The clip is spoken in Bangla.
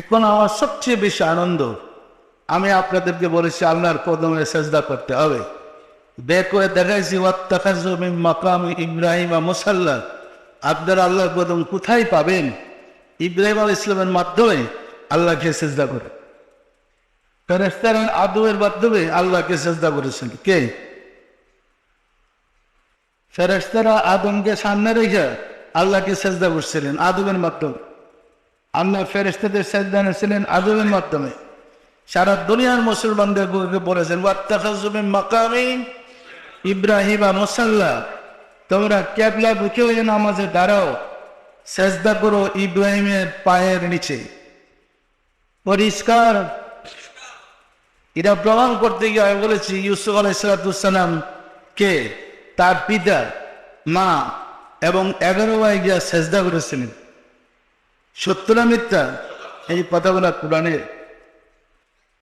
এখন আমার সবচেয়ে বেশি আনন্দ, আমি আপনাদেরকে বলেছি আল্লাহর কদমে সেজদা করতে হবে। বের করে দেখাইছি ওয়াত্তাখাজমি মাকাম ইব্রাহিম মুসাল্লা আপনারা আল্লাহর কদম কোথায় পাবেন? ইব্রাহিম আল ইসলামের মাধ্যমে আল্লাহকে সেজদা করে। ফেরেস্তারের আদমের মাধ্যমে আল্লাহকে সেজদা করেছেন। কে? ফেরেস্তারা আদমকে সামনে রেখে আল্লাহকে সেজদা করছিলেন আদমের মাধ্যমে। আল্লাহ ফেরেস্তাদের সেজদা ছিলেন আদমের মাধ্যমে। সারা দুনিয়ার মুসলমানদের বলেছেন ওয়াত্তাখাজমি মাকামি ইব্রাহিম মুসাল্লা। তোমরা ক্যাবলা বুকে হয়ে নামাজে দাঁড়াও, সেজদা করো ইব্রাহিমের পায়ের নিচে। পরিষ্কার। এটা প্রমাণ করতে গিয়ে আমি বলেছি, ইউসুফ আলাইসালাম কে? তার পিতা, মা এবং এগারো ভাই গিয়া সেজদা করেছিলেন। সত্য না মিথ্যা এই কথাগুলো কোরআনের।